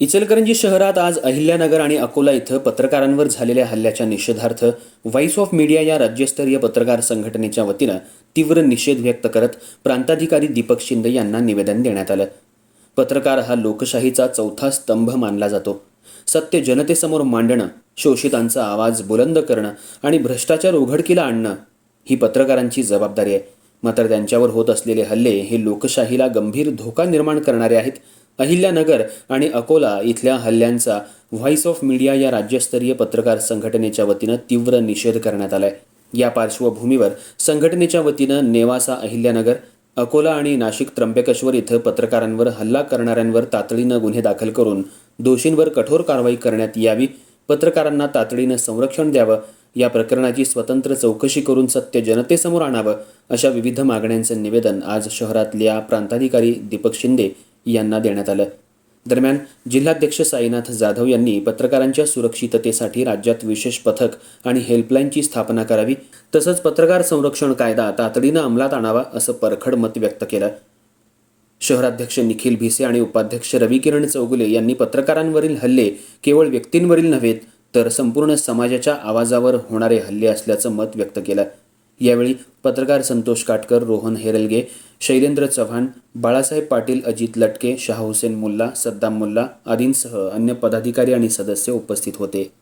इचलकरंजी शहरात आज अहिल्यानगर आणि अकोला इथं पत्रकारांवर झालेल्या हल्ल्याच्या निषेधार्थ व्हॉइस ऑफ मीडिया या राज्यस्तरीय पत्रकार संघटनेच्या वतीनं तीव्र निषेध व्यक्त करत प्रांताधिकारी दीपक शिंदे यांना निवेदन देण्यात आलं. पत्रकार हा लोकशाहीचा चौथा स्तंभ मानला जातो. सत्य जनतेसमोर मांडणं शोषितांचा आवाज बुलंद करणं आणि भ्रष्टाचार उघडकीला आणणं ही पत्रकारांची जबाबदारी आहे. मात्र त्यांच्यावर होत असलेले हल्ले हे लोकशाहीला गंभीर धोका निर्माण करणारे आहेत अहिल्यानगर आणि अकोला इथल्या हल्ल्यांचा व्हॉइस ऑफ मीडिया या राज्यस्तरीय पत्रकार संघटनेच्या वतीनं तीव्र निषेध करण्यात आलाय. या पार्श्वभूमीवर संघटनेच्या वतीनं नेवासा अहिल्यानगर अकोला आणि नाशिक त्र्यंबकेश्वर इथं पत्रकारांवर हल्ला करणाऱ्यांवर तातडीनं गुन्हे दाखल करून दोषींवर कठोर कारवाई करण्यात यावी पत्रकारांना तातडीनं संरक्षण द्यावं या प्रकरणाची स्वतंत्र चौकशी करून सत्य जनतेसमोर आणावं अशा विविध मागण्यांचं निवेदन आज शहरातल्या प्रांताधिकारी दीपक शिंदे यांना देण्यात आलं. दरम्यान जिल्हाध्यक्ष साईनाथ जाधव यांनी पत्रकारांच्या सुरक्षिततेसाठी राज्यात विशेष पथक आणि हेल्पलाईनची स्थापना करावी तसंच पत्रकार संरक्षण कायदा तातडीनं अंमलात आणावा असं परखड मत व्यक्त केलं. शहराध्यक्ष निखिल भिसे आणि उपाध्यक्ष रविकिरण चौगुले यांनी पत्रकारांवरील हल्ले केवळ व्यक्तींवरील नव्हेत तर संपूर्ण समाजाच्या आवाजावर होणारे हल्ले असल्याचं मत व्यक्त केलं. यावेळी पत्रकार संतोष काटकर रोहन हेरलगे शैलेंद्र चव्हाण बाळासाहेब पाटील अजित लटके शाह हुसेन मुल्ला सद्दाम मुल्ला आदींसह अन्य पदाधिकारी आणि सदस्य उपस्थित होते.